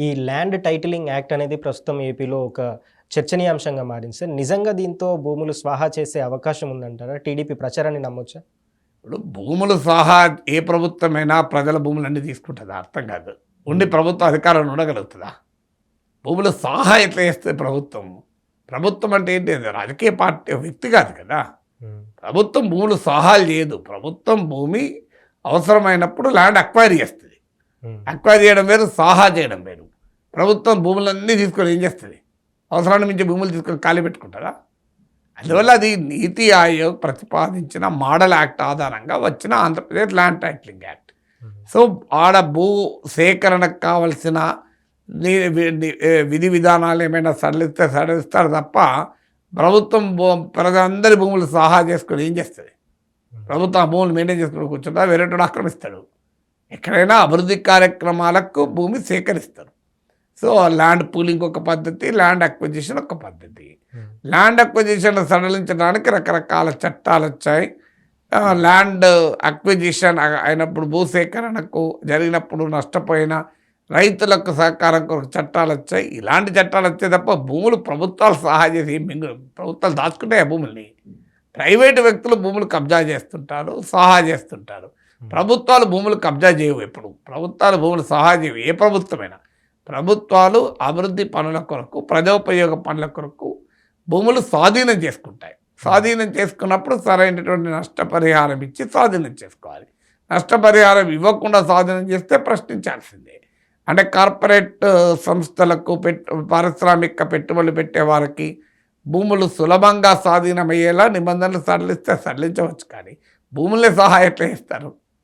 ఈ land titling act అనేది ప్రస్తుతం ఏపీలో ఒక చర్చనీయాంశంగా మారింది సార్. నిజంగా దీంతో భూములు స్వాహా చేసే అవకాశం ఉందంటారా? టీడీపీ ప్రచారాన్ని నమ్మొచ్చా? ఇప్పుడు భూములు సహా ఏ ప్రభుత్వమైనా ప్రజల భూములన్నీ తీసుకుంటుందా అర్థం కాదు. ఉండి ప్రభుత్వం అధికారంలో ఉండగలుగుతుందా? భూములు సహా ఎట్లా చేస్తుంది ప్రభుత్వం? ప్రభుత్వం అంటే ఏంటి? రాజకీయ పార్టీ వ్యక్తి కాదు కదా. ప్రభుత్వం భూములు సహాలు చేయదు. ప్రభుత్వం భూమి అవసరమైనప్పుడు ల్యాండ్ అక్వైరీ చేస్తుంది. అక్వైరీ చేయడం వేరు సాహా చేయడం వేరు. ప్రభుత్వం భూములన్నీ తీసుకొని ఏం చేస్తుంది? అవసరాన్ని మించి భూములు తీసుకొని ఖాళీ పెట్టుకుంటారా అందువల్ల అది నీతి ఆయోగ్ ప్రతిపాదించిన మోడల్ యాక్ట్ ఆధారంగా వచ్చిన Andhra Pradesh land titling act. So ఆడ భూ సేకరణకు కావలసిన విధి విధానాలు ఏమైనా సడలిస్తే సడలిస్తారు తప్ప ప్రభుత్వం భూ- ప్రజలందరి భూములు సహా చేసుకొని ఏం చేస్తుంది? ప్రభుత్వం ఆ భూములు మెయింటైన్ చేసుకుని కూర్చుంటా వేరేటోడు ఆక్రమిస్తాడు. ఎక్కడైనా అభివృద్ధి కార్యక్రమాలకు భూమి సేకరిస్తారు. సో ల్యాండ్ పూలింగ్ ఒక పద్ధతి ల్యాండ్ అక్విజిషన్ ఒక పద్ధతి. ల్యాండ్ అక్విజిషన్ సడలించడానికి రకరకాల చట్టాలు వచ్చాయి. ల్యాండ్ అక్విజిషన్ అయినప్పుడు భూసేకరణకు జరిగినప్పుడు నష్టపోయిన రైతులకు సహకారం కొరకు చట్టాలు వచ్చాయి. ఇలాంటి చట్టాలు వచ్చే తప్ప భూములు ప్రభుత్వాలు సహాయం చేసి ప్రభుత్వాలు దాచుకుంటాయి ఆ భూముల్ని? ప్రైవేటు వ్యక్తులు భూములు కబ్జా చేస్తుంటారు సహాయం చేస్తుంటారు. ప్రభుత్వాలు భూములు కబ్జా చేయవు ఎప్పుడు. ప్రభుత్వాలు భూములు సహాయం చేయవు. ఏ ప్రభుత్వమైనా. ప్రభుత్వాలు అభివృద్ధి పనుల కొరకు ప్రజోపయోగ పనుల కొరకు భూములు స్వాధీనం చేసుకుంటాయి. స్వాధీనం చేసుకున్నప్పుడు సరైనటువంటి నష్టపరిహారం ఇచ్చి స్వాధీనం చేసుకోవాలి. నష్టపరిహారం ఇవ్వకుండా స్వాధీనం చేస్తే ప్రశ్నించాల్సిందే. అంటే కార్పొరేట్ సంస్థలకు పారిశ్రామిక పెట్టుబడులు పెట్టే వారికి భూములు సులభంగా స్వాధీనమయ్యేలా నిబంధనలు సడలిస్తే సడలించవచ్చు కానీ భూములే సహా ఎట్లా ఇస్తారు